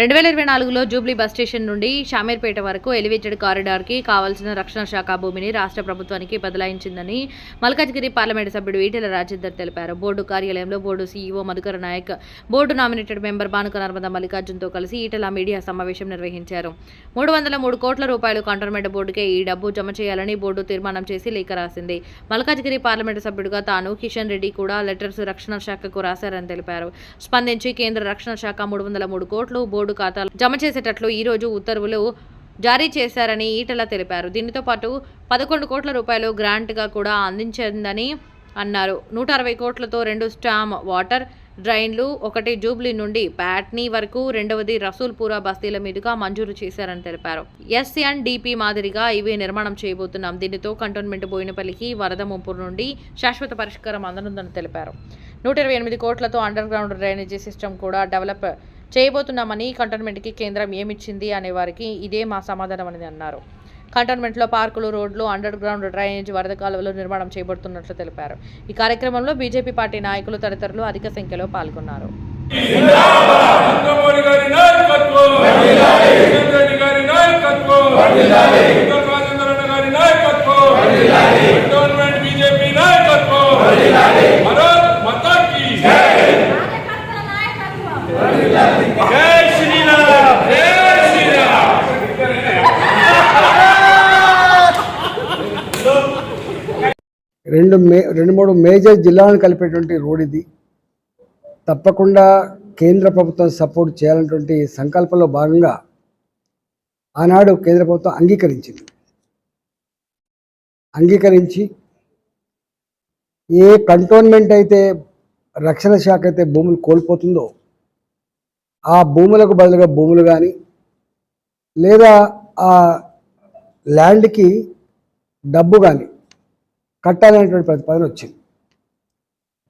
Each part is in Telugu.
రెండు వేల ఇరవై నాలుగులో జూబ్లీ బస్ స్టేషన్ నుండి షామీర్పేట వరకు ఎలివేటెడ్ కారిడార్కి కావాల్సిన రక్షణ శాఖ భూమిని రాష్ట్ర ప్రభుత్వానికి బదలాయించిందని మల్కాజ్గిరి పార్లమెంటు సభ్యుడు ఈటెల రాజేందర్ తెలిపారు. బోర్డు కార్యాలయంలో board CEO Madhukara Nayak board nominated member Banuka Narmada మల్లికార్జున్తో కలిసి ఈటెల మీడియా సమావేశం నిర్వహించారు. మూడు వందల మూడు కోట్ల రూపాయలు కంటోన్మెంట్ బోర్డుకే ఈ డబ్బు జమ చేయాలని బోర్డు తీర్మానం చేసి లేఖ రాసింది. మల్కాజ్గిరి పార్లమెంటు సభ్యుడిగా తాను కిషన్ రెడ్డి కూడా లెటర్స్ రక్షణ శాఖకు రాశారని తెలిపారు. స్పందించి కేంద్ర రక్షణ శాఖ మూడు వందల మూడు కోట్లు బోర్డు ఖాతాలు జమ చేసేటట్లు ఈ రోజు ఉత్తర్వులు జారీ చేశారని ఈటల తెలిపారు. దీనితో పాటు పదకొండు కోట్ల రూపాయలు గ్రాంట్గా కూడా అందించిందని అన్నారు. నూట అరవై కోట్లతో రెండు స్టామ్ వాటర్ డ్రైన్లు ఒకటి జూబ్లీ నుండి ప్యాట్నీ వరకు రెండవది రసూల్పురా బస్తీల మీదుగా మంజూరు చేశారని తెలిపారు. ఎస్ఎన్ డిపి మాదిరిగా ఇవి నిర్మాణం చేయబోతున్నాం. దీనితో కంటోన్మెంట్ బోయినపల్లికి వరద ముంపు నుండి శాశ్వత పరిష్కారం అందనుందని తెలిపారు. నూట ఇరవై ఎనిమిది కోట్లతో అండర్ గ్రౌండ్ డ్రైనేజీ సిస్టమ్ కూడా డెవలప్ చేయబోతున్నామని కంటోన్మెంట్కి కేంద్రం ఏమిచ్చింది అనే వారికి ఇదే మా సమాధానం అని అన్నారు. కంటోన్మెంట్లో పార్కులు రోడ్లు అండర్ గ్రౌండ్ డ్రైనేజ్ వరద కాలువలు నిర్మాణం చేయబడుతున్నట్లు తెలిపారు. ఈ కార్యక్రమంలో బీజేపీ పార్టీ నాయకులు తదితరులు అధిక సంఖ్యలో పాల్గొన్నారు. గారి నాయకత్వం కిషన్ రెడ్డి గారి నాయకత్వం ఉత్తర రాజేంద్రన్న గారి నాయకత్వం గవర్నమెంట్ బీజేపీ నాయకత్వం భారత్ మాతా కీ కార్యకర్తల నాయకత్వం జై శ్రీరామ్ జై శ్రీరామ్ రెండు మే రెండు మూడు మేజర్ జిల్లాలను కలిపేటువంటి రోడ్ ఇది. తప్పకుండా కేంద్ర ప్రభుత్వం సపోర్ట్ చేయాలన్నటువంటి సంకల్పంలో భాగంగా ఆనాడు కేంద్ర ప్రభుత్వం అంగీకరించింది. అంగీకరించి ఏ కంటోన్మెంట్ అయితే రక్షణ శాఖ అయితే భూములు కోల్పోతుందో ఆ భూములకు బదులుగా భూములు కానీ లేదా ఆ ల్యాండ్కి డబ్బు కానీ కట్టాలనేటువంటి ప్రతిపాదన వచ్చింది.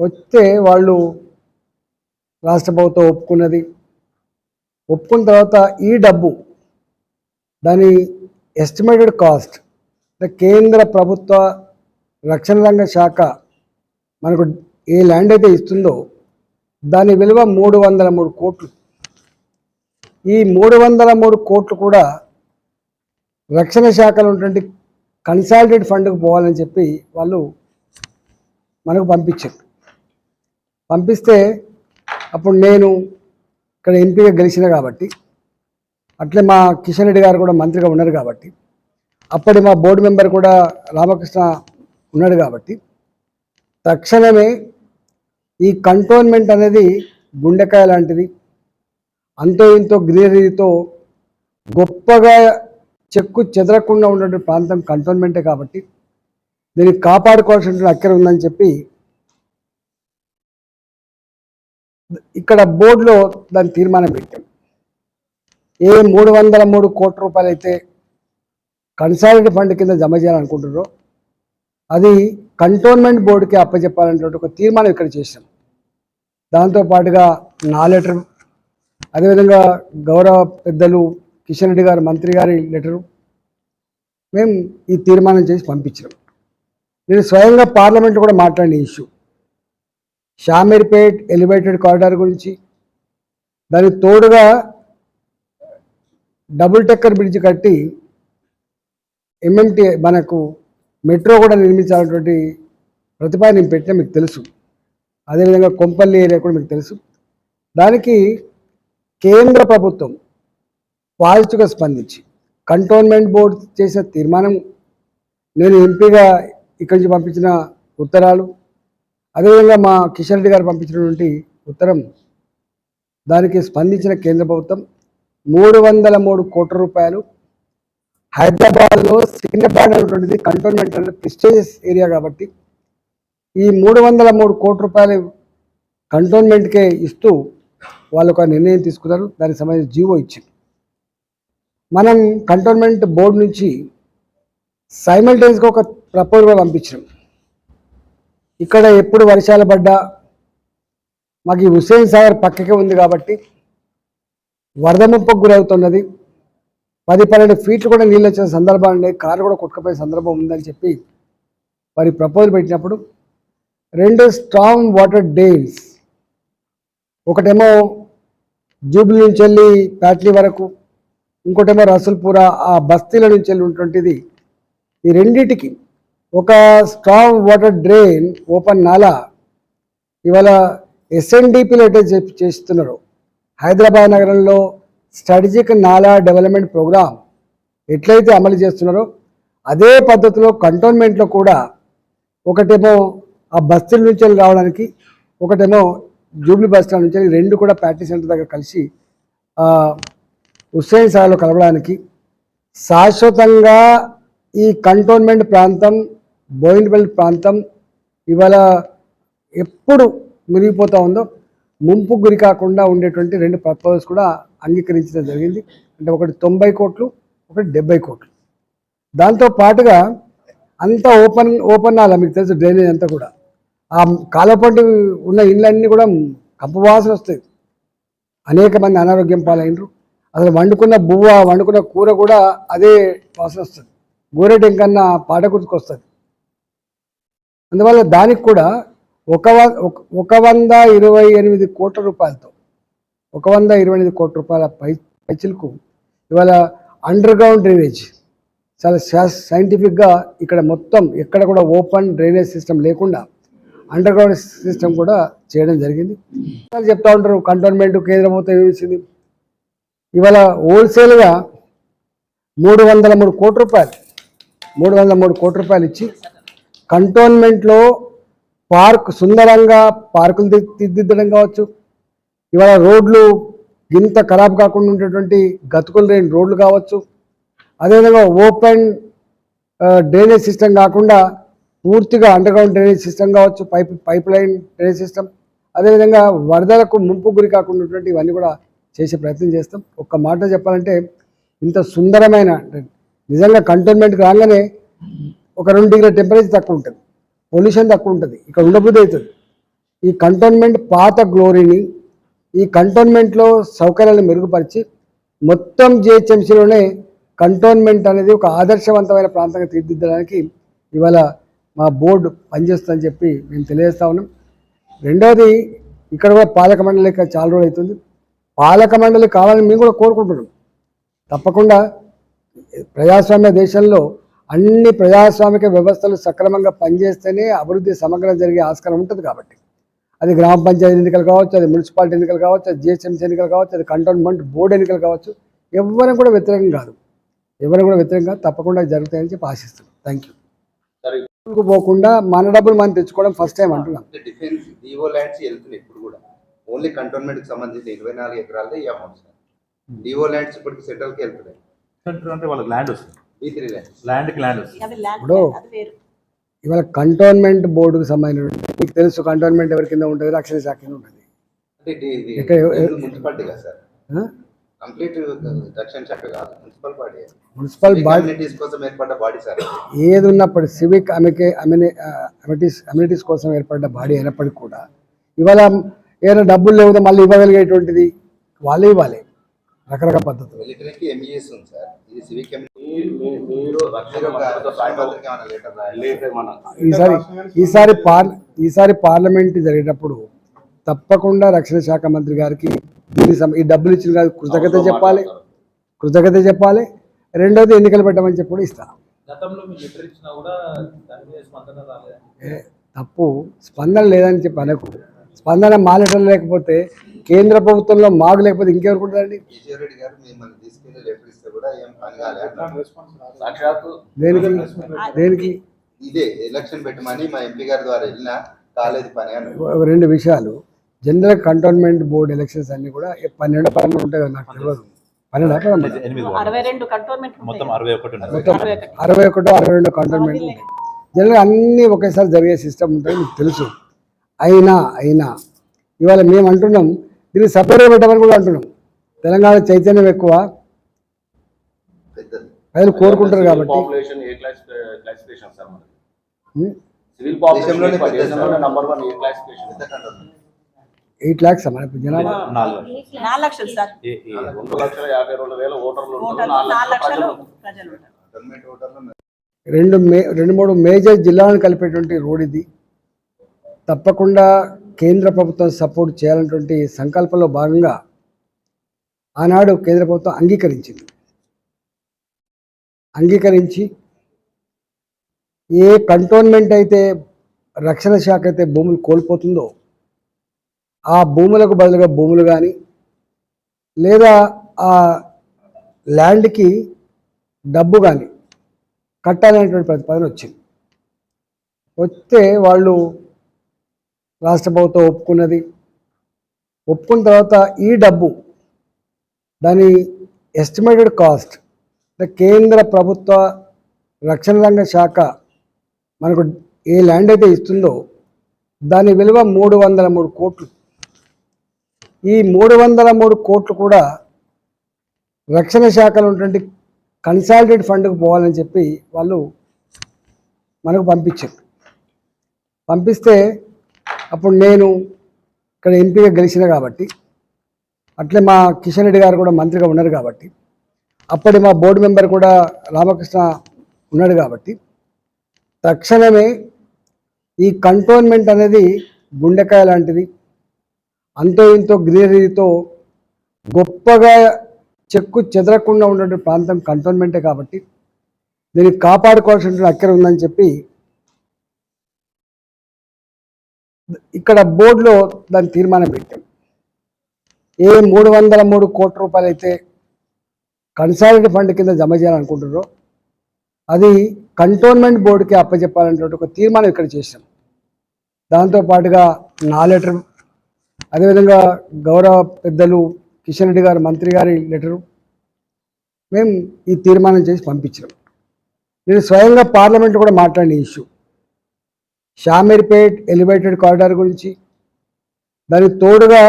వస్తే వాళ్ళు రాష్ట్ర ప్రభుత్వం ఒప్పుకున్నది. ఒప్పుకున్న తర్వాత ఈ డబ్బు దాని ఎస్టిమేటెడ్ కాస్ట్ అంటే కేంద్ర ప్రభుత్వ రక్షణ రంగ శాఖ మనకు ఏ ల్యాండ్ అయితే ఇస్తుందో దాని విలువ మూడు వందల మూడు కోట్లు. ఈ మూడు వందల మూడు కోట్లు కూడా రక్షణ శాఖలో ఉన్నటువంటి కన్సాలిడేట్ ఫండ్కి పోవాలని చెప్పి వాళ్ళు మనకు పంపించారు. పంపిస్తే అప్పుడు నేను ఇక్కడ ఎంపీగా గెలిచిన కాబట్టి అట్లే మా కిషన్ రెడ్డి గారు కూడా మంత్రిగా ఉన్నారు కాబట్టి అప్పటి మా బోర్డు మెంబర్ కూడా రామకృష్ణ ఉన్నాడు కాబట్టి తక్షణమే ఈ కంటోన్మెంట్ అనేది గుండెకాయ లాంటిది. అంతో ఇంతో గ్రీనరీతో గొప్పగా చెక్కు చెదరకుండా ఉన్నటువంటి ప్రాంతం కంటోన్మెంటే కాబట్టి దీన్ని కాపాడుకోవాల్సిన అక్కర ఉందని చెప్పి ఇక్కడ బోర్డులో దాని తీర్మానం పెట్టాం. ఏ మూడు వందల మూడు కోట్ల రూపాయలు అయితే కన్సాలిడేట్ ఫండ్ కింద జమ చేయాలనుకుంటున్నారో అది కంటోన్మెంట్ బోర్డుకి అప్పచెప్పాలనేటువంటి ఒక తీర్మానం ఇక్కడ చేశాం. దాంతో పాటుగా నా లెటర్ అదేవిధంగా గౌరవ పెద్దలు కిషన్ రెడ్డి గారు మంత్రి గారి లెటరు మేము ఈ తీర్మానం చేసి పంపించాం నేను స్వయంగా పార్లమెంట్లో కూడా మాట్లాడిన ఇష్యూ. షామీర్పేట్ ఎలివేటెడ్ కారిడార్ గురించి దానికి తోడుగా డబుల్ టెక్కర్ బ్రిడ్జ్ కట్టి ఎంఎంటీ మనకు మెట్రో కూడా నిర్మించాలన్నటువంటి ప్రతిపాదన నేను పెట్టిన మీకు తెలుసు. అదేవిధంగా కొంపల్లి ఏరియా కూడా మీకు తెలుసు. దానికి కేంద్ర ప్రభుత్వం పాజిటివ్గా స్పందించి. కంటోన్మెంట్ బోర్డు చేసిన తీర్మానం నేను ఎంపీగా ఇక్కడి నుంచి పంపించిన ఉత్తరాలు అదేవిధంగా మా కిషన్ రెడ్డి గారు పంపించినటువంటి ఉత్తరం దానికి స్పందించిన కేంద్ర ప్రభుత్వం మూడు వందల మూడు కోట్ల రూపాయలు. హైదరాబాద్లో సికింద్రాబాద్ అనేటువంటిది కంటోన్మెంట్ అంటే ప్రిస్టేజియస్ ఏరియా కాబట్టి ఈ మూడు వందల మూడు కోట్ల రూపాయలు కంటోన్మెంట్కే ఇస్తూ వాళ్ళు ఒక నిర్ణయం తీసుకున్నారు. దానికి సంబంధించి జీవో ఇచ్చింది. మనం కంటోన్మెంట్ బోర్డు నుంచి సైమల్టైన్స్గా ఒక ప్రపోజల్ పంపించినాం. ఇక్కడ ఎప్పుడు వర్షాలు పడ్డా మాకు ఈ హుస్సేన్ సాగర్ పక్కకే ఉంది కాబట్టి వరద ముప్పకు గురవుతున్నది. పది పన్నెండు ఫీట్లు కూడా నీళ్ళు వచ్చిన సందర్భాలు ఉన్నాయి కారు కూడా కొట్టుకుపోయే సందర్భం ఉందని చెప్పి వారి ప్రపోజల్ పెట్టినప్పుడు రెండు స్ట్రాంగ్ వాటర్ డేమ్స్ ఒకటేమో జూబ్లీ నుంచి వెళ్ళి ప్యాట్లీ వరకు ఇంకోటేమో రసూల్పుర ఆ బస్తీల నుంచి వెళ్ళినటువంటిది. ఈ రెండిటికి ఒక స్ట్రాంగ్ వాటర్ డ్రైన్ ఓపెన్ నాలా. ఇవాళ ఎస్ఎన్డిపిలు అయితే చేస్తున్నారు. హైదరాబాద్ నగరంలో స్ట్రాటజిక్ నాలా డెవలప్మెంట్ ప్రోగ్రామ్ ఎట్లయితే అమలు చేస్తున్నారో అదే పద్ధతిలో కంటోన్మెంట్లో కూడా ఒకటేమో ఆ బస్తీల నుంచి వెళ్ళి రావడానికి ఒకటేమో జూబ్లీ బస్ స్టాండ్ నుంచి రెండు కూడా ప్రాక్టీస్ సెంటర్ దగ్గర కలిసి హుస్సేన్ సాగర్లో కలవడానికి శాశ్వతంగా ఈ కంటోన్మెంట్ ప్రాంతం బోయిన్బెల్ట్ ప్రాంతం ఇవాళ ఎప్పుడు మునిగిపోతూ ఉందో ముంపు గురి కాకుండా ఉండేటువంటి రెండు ప్రపోజల్స్ కూడా అంగీకరించడం జరిగింది. అంటే ఒకటి తొంభై కోట్లు ఒకటి డెబ్బై కోట్లు. దాంతో పాటుగా అంతా ఓపెన్ ఓపెన్ అలా మీకు తెలుసు డ్రైనేజ్ అంతా కూడా. ఆ కాలపాటు ఉన్న ఇళ్ళన్నీ కూడా కంపవాసన వస్తాయి. అనేక మంది అనారోగ్యం పాలైనరు. అసలు వండుకున్న బువ్వ వండుకున్న కూర కూడా అదే వాసన వస్తుంది. గోరెడ్డి కన్నా పాట గుర్తుకొస్తుంది. అందువల్ల దానికి కూడా ఒక ఒక- ఒక వంద ఇరవై ఎనిమిది కోట్ల రూపాయలతో ఒక వంద ఇరవై ఎనిమిది కోట్ల రూపాయల పై పైచిలకు ఇవాళ అండర్ గ్రౌండ్ డ్రైనేజ్ చాలా సైంటిఫిక్గా ఇక్కడ మొత్తం ఎక్కడ కూడా ఓపెన్ డ్రైనేజ్ సిస్టమ్ లేకుండా అండర్ గ్రౌండ్ సిస్టమ్ కూడా చేయడం జరిగింది. చెప్తా ఉంటారు కంటోన్మెంట్ కేంద్రం ప్రభుత్వం ఇవాళ హోల్సేల్గా మూడు వందల మూడు కోట్ల రూపాయలు మూడు వందల మూడు కోట్ల రూపాయలు ఇచ్చి కంటోన్మెంట్లో పార్క్ సుందరంగా పార్కులు తీర్దిద్దడం కావచ్చు. ఇవాళ రోడ్లు ఇంత ఖరాబ్ కాకుండా ఉండేటువంటి గతుకులు లేని రోడ్లు కావచ్చు. అదేవిధంగా ఓపెన్ డ్రైనేజ్ సిస్టమ్ కాకుండా పూర్తిగా అండర్గ్రౌండ్ డ్రైనేజ్ సిస్టమ్ కావచ్చు pipe pipeline drainage system అదేవిధంగా వరదలకు ముంపు గురి కాకుండా ఉన్నటువంటి ఇవన్నీ కూడా చేసే ప్రయత్నం చేస్తాం. ఒక్క మాట చెప్పాలంటే ఇంత సుందరమైన నిజంగా కంటోన్మెంట్కి రాగానే ఒక రెండు డిగ్రీ టెంపరేచర్ తక్కువ ఉంటుంది. పొల్యూషన్ తక్కువ ఉంటుంది. ఇక్కడ ఉండబుద్ధి అవుతుంది. ఈ కంటోన్మెంట్ పాత గ్లోరీని ఈ కంటోన్మెంట్లో సౌకర్యాలను మెరుగుపరిచి మొత్తం జిహెచ్ఎంసీలోనే కంటోన్మెంట్ అనేది ఒక ఆదర్శవంతమైన ప్రాంతంగా తీర్చిదిద్దడానికి ఇవాళ మా బోర్డు పనిచేస్తుందని చెప్పి మేము తెలియజేస్తా ఉన్నాం. రెండవది ఇక్కడ కూడా పాలక మండలి చాలా రోజులు అవుతుంది. పాలక మండలి కావాలని మేము కూడా కోరుకుంటున్నాం. తప్పకుండా ప్రజాస్వామ్య దేశంలో అన్ని ప్రజాస్వామిక వ్యవస్థలు సక్రమంగా పనిచేస్తేనే అభివృద్ధి సమగ్రం జరిగే ఆస్కారం ఉంటుంది కాబట్టి. అది గ్రామ పంచాయతీ ఎన్నికలు కావచ్చు అది మున్సిపాలిటీ ఎన్నికలు కావచ్చు అది జిహెచ్ఎంసీ ఎన్నికలు కావచ్చు అది కంటోన్మెంట్ బోర్డు ఎన్నికలు కావచ్చు ఎవరిని కూడా వ్యతిరేకం కాదు. ఎవరిని కూడా వ్యతిరేకం కాదు. తప్పకుండా జరుగుతాయని చెప్పి ఆశిస్తున్నాం. థ్యాంక్ యూ పోకుండా మన డబ్బులు మనం తెచ్చుకోవడం ఫస్ట్ టైం అంటున్నాం. ఓన్లీ కంటోన్మెంట్కి సంబంధించిన ఇరవై నాలుగు ఎకరాలదే ఈ అమౌంట్ సార్ డివో ల్యాండ్స్ ఇప్పటికి సెంట్రల్కి వెళ్తున్నాయి. సెంటర్ అంటే వాళ్ళకి ల్యాండ్ వస్తుంది. బీ త్రీ ల్యాండ్స్ ల్యాండ్కి ల్యాండ్ వస్తుంది. అది ల్యాండ్ ఇప్పుడు అది వేరు. ఇవాళ కంటోన్మెంట్ బోర్డుకు సంబంధించిన మీకు తెలుసు కంటోన్మెంట్ ఎవరి కింద ఉంటుంది రక్షణ శాఖ కింద ఉంటుంది. అంటే ఇది- ఇది మున్సిపాలిటీ కదా సార్ ఆ? కంప్లీట్ దక్షిణ శాఖ కాదు municipal body. Municipal body communities కోసం ఏర్పడ్డ బాడీ సార్ అది. ఏది ఉన్నప్పుడు సివిక్ అమికే అమిని అమిటీస్ అమ్యూనిటీస్ కోసం ఏర్పడ్డ బాడీ అయినప్పటికీ కూడా ఇవాళ ఏదైనా డబ్బులు లేకపోతే మళ్ళీ ఇవ్వగలిగేటువంటిది వాళ్ళే ఇవ్వాలి. రకరకాల పద్ధతులు. లెటర్ రాయాలి ఈసారి ఈసారి పార్ ఈసారి పార్లమెంట్ జరిగేటప్పుడు తప్పకుండా రక్షణ శాఖ మంత్రి గారికి ఈ డబ్బులు ఇచ్చిన గారికి కృతజ్ఞత చెప్పాలి. కృతజ్ఞత చెప్పాలి. రెండోది ఎన్నికలు పెట్టమని చెప్పి కూడా ఇస్తా గతంలో మీరు లెటర్ ఇచ్చినా కూడా దాని మీద స్పందన రాలేదు? ఏ, తప్పు. స్పందన లేదని చెప్పి అనకు. స్పందన మా లెటర్ లేకపోతే కేంద్ర ప్రభుత్వంలో మాకు లేకపోతే ఇంకెవరికి ఉంటుందండి విజయ్ రెడ్డి గారు మిమ్మల్ని తీసుకెళ్ళి లెటర్ ఇస్తే కూడా ఏం పని కాలేదు. సాక్షాత్తు దేనికి? దేనికి? ఇదే ఎలక్షన్ పెట్టమని మా ఎంపీ గారి ద్వారా వెళ్ళినా కాలేదు పని రెండు విషయాలు. జనరల్ కంటోన్మెంట్ బోర్డు ఎలక్షన్స్ అన్ని కూడా పన్నెండు పదమూడు ఉంటాయి నాకు తెలియదు పన్నెండు అరవై మొత్తం ఒకటి అరవై ఒకటి. రెండు కంటోన్మెంట్ ఉంటాయి. జనరల్గా అన్నీ ఒకేసారి జరిగే సిస్టమ్ ఉంటుంది మీకు తెలుసు. అయినా అయినా. ఇవాళ మేము అంటున్నాం దీన్ని సపరేట్గా పెట్టమని కూడా అంటున్నాం. తెలంగాణ చైతన్యం ఎక్కువ. ప్రజలు కోరుకుంటారు కాబట్టి. Population A class classification sir మనది? ఉం? సివిల్ దేశంలోనే పెద్ద population number one A classification పెద్ద కంటోన్మెంట్ ఎయిట్ ల్యాక్స్ మన జనాభా. రెండు మే రెండు మూడు మేజర్ జిల్లాలను కలిపేటువంటి రోడ్ ఇది. తప్పకుండా కేంద్ర ప్రభుత్వం సపోర్ట్ చేయాలన్నటువంటి సంకల్పంలో భాగంగా ఆనాడు కేంద్ర ప్రభుత్వం అంగీకరించింది. అంగీకరించి ఏ కంటోన్మెంట్ అయితే రక్షణ శాఖ అయితే భూములు కోల్పోతుందో ఆ భూములకు బదులుగా భూములు కానీ లేదా ఆ ల్యాండ్కి డబ్బు కానీ కట్టాలనేటువంటి ప్రతిపాదన వచ్చింది. వస్తే వాళ్ళు రాష్ట్ర ప్రభుత్వం ఒప్పుకున్నది. ఒప్పుకున్న తర్వాత ఈ డబ్బు దాని ఎస్టిమేటెడ్ కాస్ట్ అంటే కేంద్ర ప్రభుత్వ రక్షణ రంగ శాఖ మనకు ఏ ల్యాండ్ అయితే ఇస్తుందో దాని విలువ మూడు వందల మూడు కోట్లు. ఈ మూడు వందల మూడు కోట్లు కూడా రక్షణ శాఖలో ఉన్నటువంటి కన్సాలిడేట్ ఫండ్కు పోవాలని చెప్పి వాళ్ళు మనకు పంపించారు. పంపిస్తే అప్పుడు నేను ఇక్కడ ఎంపీగా గెలిచిన కాబట్టి అట్లే మా కిషన్ రెడ్డి గారు కూడా మంత్రిగా ఉన్నారు కాబట్టి అప్పటి మా బోర్డు మెంబర్ కూడా రామకృష్ణ ఉన్నాడు కాబట్టి తక్షణమే ఈ కంటోన్మెంట్ అనేది గుండెకాయ లాంటిది. అంతో ఇంతో గ్రీనరీతో గొప్పగా చెక్కు చెదరకుండా ఉన్నటువంటి ప్రాంతం కంటోన్మెంటే కాబట్టి దీన్ని కాపాడుకోవాల్సిన అక్కర ఉందని చెప్పి ఇక్కడ బోర్డులో దాని తీర్మానం పెట్టాం. ఏ మూడు వందల మూడు కోట్ల రూపాయలు అయితే కన్సాలిడేట్ ఫండ్ కింద జమ చేయాలనుకుంటున్నారో అది కంటోన్మెంట్ బోర్డుకి అప్పచెప్పాలనేటువంటి ఒక తీర్మానం ఇక్కడ చేసాం దాంతో పాటుగా నా లెటర్ అదేవిధంగా గౌరవ పెద్దలు కిషన్ రెడ్డి గారు మంత్రి గారి లెటరు మేము ఈ తీర్మానం చేసి పంపించాం నేను స్వయంగా పార్లమెంట్ కూడా మాట్లాడిన ఇష్యూ. షామీర్పేట్ ఎలివేటెడ్ కారిడార్ గురించి దానికి తోడుగా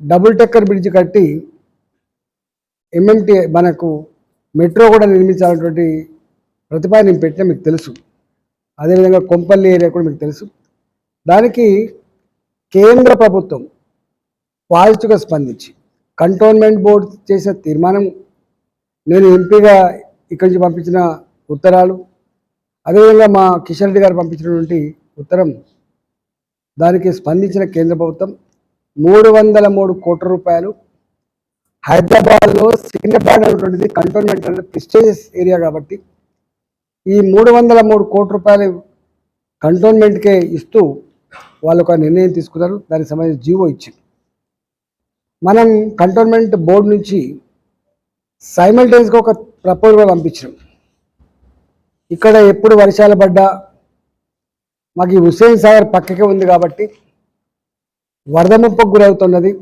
డబుల్ టెక్కర్ బ్రిడ్జ్ కట్టి ఎంఎంటీ మనకు మెట్రో కూడా నిర్మించాలన్నటువంటి ప్రతిపాదన నేను పెట్టిన మీకు తెలుసు. అదేవిధంగా కొంపల్లి ఏరియా కూడా మీకు తెలుసు. దానికి కేంద్ర ప్రభుత్వం పాజిటివ్గా స్పందించి కంటోన్మెంట్ బోర్డు చేసిన తీర్మానం నేను ఎంపీగా ఇక్కడి నుంచి పంపించిన ఉత్తరాలు అదేవిధంగా మా కిషన్ రెడ్డి గారు పంపించినటువంటి ఉత్తరం దానికి స్పందించిన కేంద్ర ప్రభుత్వం మూడు వందల మూడు కోట్ల రూపాయలు హైదరాబాద్లో సికింద్రాబాద్ అనేటువంటిది కంటోన్మెంట్ అంటే ప్రిస్టేజియస్ ఏరియా కాబట్టి ఈ మూడు వందల మూడు కోట్ల రూపాయలు కంటోన్మెంట్కే ఇస్తూ వాళ్ళు ఒక నిర్ణయం తీసుకున్నారు. దానికి సంబంధించి జీవో ఇచ్చింది. మనం కంటోన్మెంట్ బోర్డు నుంచి సైమల్టైన్స్గా ఒక ప్రపోజల్ పంపించినాం. ఇక్కడ ఎప్పుడు వర్షాలు పడ్డా మాకు ఈ హుస్సేన్ సాగర్ పక్కకే ఉంది కాబట్టి వరద ముప్పకు గురవుతున్నది.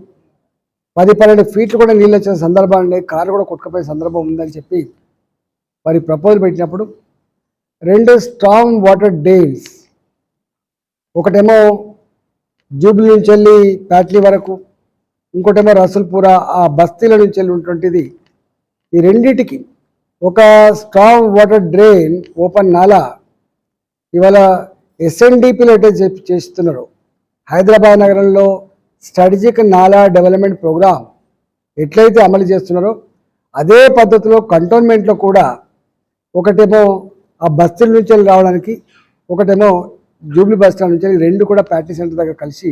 పది పన్నెండు ఫీట్లు కూడా నీళ్ళు వచ్చిన సందర్భాలు ఉన్నాయి కారు కూడా కొట్టుకుపోయే సందర్భం ఉందని చెప్పి వారి ప్రపోజల్ పెట్టినప్పుడు రెండు స్ట్రాంగ్ వాటర్ డేమ్స్ ఒకటేమో జూబ్లీ నుంచి వెళ్ళి ప్యాట్లీ వరకు ఇంకోటేమో రసూల్పుర ఆ బస్తీల నుంచి వెళ్ళి ఉన్నటువంటిది. ఈ రెండింటికి ఒక స్ట్రాంగ్ వాటర్ డ్రైన్ ఓపెన్ నాలా. ఇవాళ ఎస్ఎన్డిపిలు అయితే చెప్పి చేస్తున్నారు. హైదరాబాద్ నగరంలో స్ట్రాటజిక్ నాలా డెవలప్మెంట్ ప్రోగ్రామ్ ఎట్లయితే అమలు చేస్తున్నారో అదే పద్ధతిలో కంటోన్మెంట్లో కూడా ఒకటేమో ఆ బస్తీల నుంచి రావడానికి ఒకటేమో జూబ్లీ బస్ స్టాండ్ నుంచి రెండు కూడా ప్రాక్టీస్ సెంటర్ దగ్గర కలిసి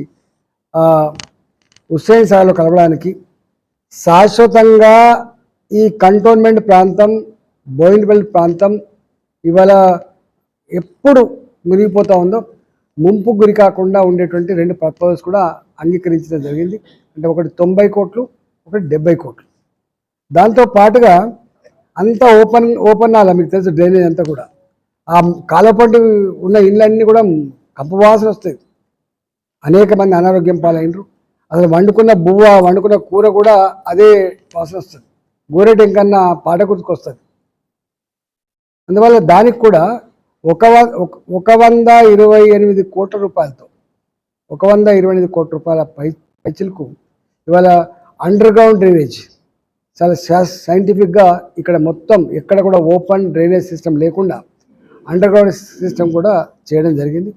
హుస్సేన్ సాగర్లో కలవడానికి శాశ్వతంగా ఈ కంటోన్మెంట్ ప్రాంతం బోయిన్బెల్ట్ ప్రాంతం ఇవాళ ఎప్పుడు మునిగిపోతూ ఉందో ముంపు గురి కాకుండా ఉండేటువంటి రెండు ప్రపోజల్స్ కూడా అంగీకరించడం జరిగింది. అంటే ఒకటి తొంభై కోట్లు ఒకటి డెబ్బై కోట్లు. దాంతో పాటుగా అంతా ఓపెన్ ఓపెన్ అలా మీకు తెలుసు డ్రైనేజ్ అంతా కూడా. ఆ కాలపంటి ఉన్న ఇళ్ళన్నీ కూడా కప్పు వాసన వస్తాయి. అనేక మంది అనారోగ్యం పాలైనరు అసలు వండుకున్న బువ్వ వండుకున్న కూర కూడా అదే వాసన వస్తుంది. గోరెటెం కన్నా పాట గుర్తుకొస్తుంది. అందువల్ల దానికి కూడా ఒక ఒక- ఒక వంద ఇరవై ఎనిమిది కోట్ల రూపాయలతో ఒక వంద ఇరవై ఎనిమిది కోట్ల రూపాయల పై పైచిలకు ఇవాళ అండర్ గ్రౌండ్ డ్రైనేజ్ చాలా సైంటిఫిక్గా ఇక్కడ మొత్తం ఎక్కడ కూడా ఓపెన్ డ్రైనేజ్ సిస్టమ్ లేకుండా అండర్ గ్రౌండ్ సిస్టమ్ కూడా చేయడం జరిగింది.